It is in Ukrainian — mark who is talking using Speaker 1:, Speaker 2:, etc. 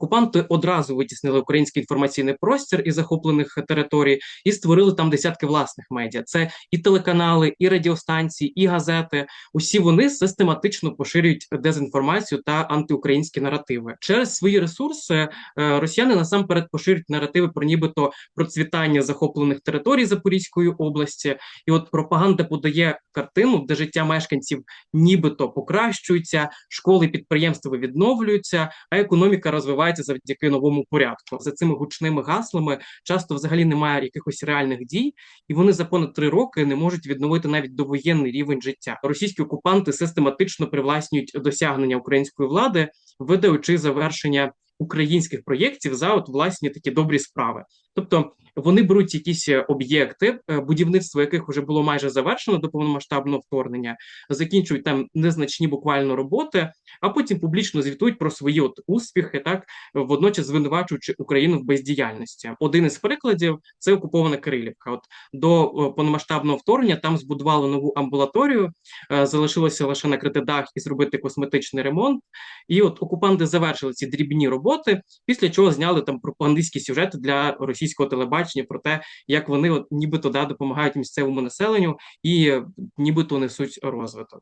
Speaker 1: Окупанти одразу витіснили український інформаційний простір із захоплених територій і створили там десятки власних медіа. Це і телеканали, і радіостанції, і газети. Усі вони систематично поширюють дезінформацію та антиукраїнські наративи. Через свої ресурси е, росіяни насамперед поширюють наративи про нібито процвітання захоплених територій Запорізької області. І от пропаганда подає картину, де життя мешканців нібито покращується, школи підприємства відновлюються, а економіка розвивається завдяки новому порядку. За цими гучними гаслами часто взагалі немає якихось реальних дій, і вони за понад три роки не можуть відновити навіть довоєнний рівень життя. Російські окупанти систематично привласнюють досягнення української влади, видаючи завершення українських проєктів за от власні такі добрі справи. Тобто вони беруть якісь об'єкти, е, будівництво яких вже було майже завершено до повномасштабного вторгнення, закінчують там незначні буквально роботи, а потім публічно звітують про свої от успіхи, так водночас звинувачуючи Україну в бездіяльності. Один із прикладів це окупована Кирилівка. От до е, повномасштабного вторгнення там збудували нову амбулаторію, е, залишилося лише накрити дах і зробити косметичний ремонт. І от окупанти завершили ці дрібні роботи, після чого зняли там пропагандистські сюжети для російського телебачення про те, як вони от нібито да допомагають місцевому населенню і нібито несуть розвиток.